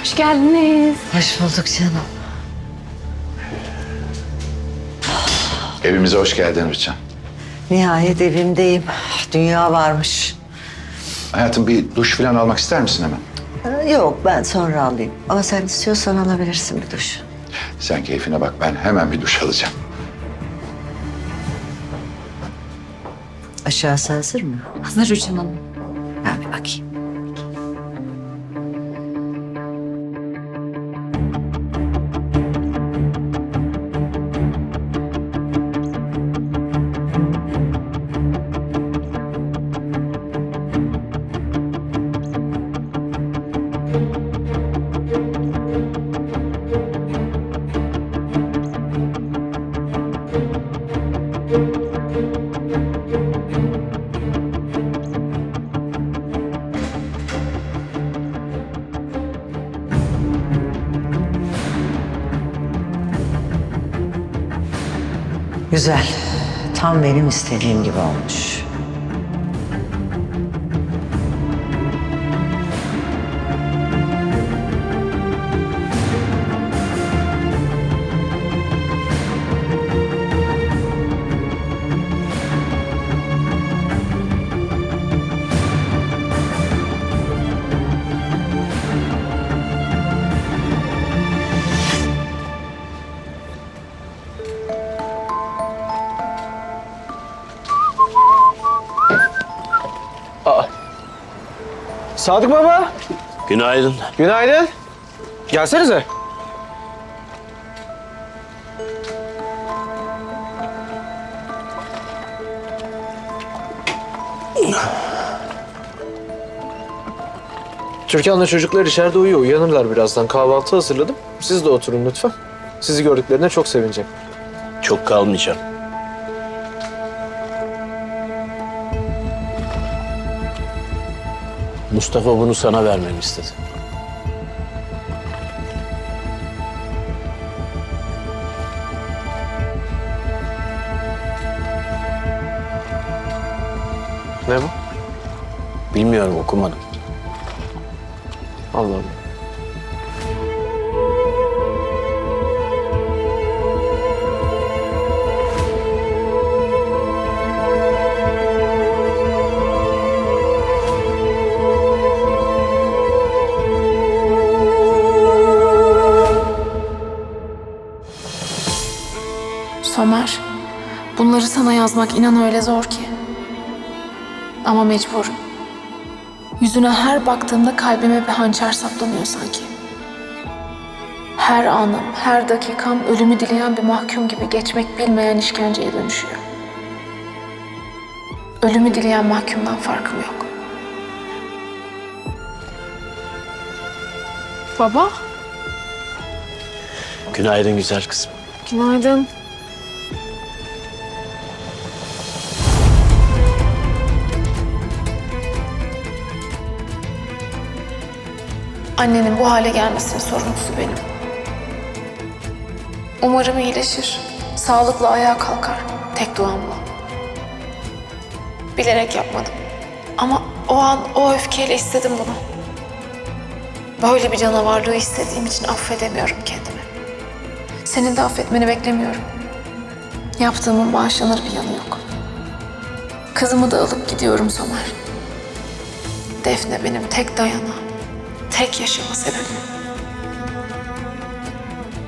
Hoş geldiniz. Hoş bulduk canım. Evimize hoş geldin Rüçhan. Nihayet evimdeyim. Dünya varmış. Hayatım bir duş falan almak ister misin hemen? Yok ben sonra alayım. Ama sen istiyorsan alabilirsin bir duş. Sen keyfine bak ben hemen bir duş alacağım. Aşağısı hazır mı? Hazır Rüçhan Hanım. Ben bir bakayım. Güzel. Tam benim istediğim gibi olmuş. Sadık Baba, Günaydın. günaydın. Gelsenize. Türkan'la çocuklar içeride uyuyor. Uyanırlar birazdan. Kahvaltı hazırladım. Siz de oturun lütfen. Sizi gördüklerine çok sevinecek. Çok kalmayacağım. Mustafa bunu sana vermemi istedi. Ne bu? Bilmiyorum okumadım. Allah Allah. Somer, bunları sana yazmak inan öyle zor ki. Ama mecburum. Yüzüne her baktığımda kalbime bir hançer saplanıyor sanki. Her anım, her dakikam ölümü dileyen bir mahkum gibi geçmek bilmeyen işkenceye dönüşüyor. Ölümü dileyen mahkumdan farkım yok. Baba, Günaydın güzel kızım. günaydın. Annenin bu hale gelmesinin sorumlusu benim. Umarım iyileşir. Sağlıklı ayağa kalkar. Tek duam bu. Bilerek yapmadım. Ama o an o öfkeyle istedim bunu. Böyle bir canavarlığı istediğim için affedemiyorum kendimi. Senin de affetmeni beklemiyorum. Yaptığımın bağışlanır bir yanı yok. Kızımı da alıp gidiyorum Somer. Defne benim tek dayanağım. Tek yaşama sebebim.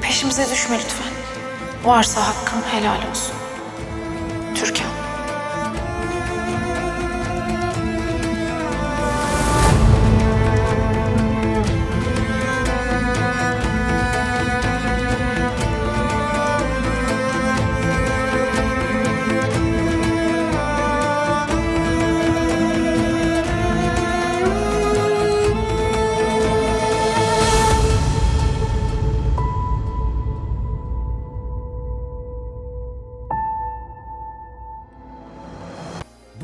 Peşimize düşme lütfen. Varsa hakkım helal olsun. Türkan.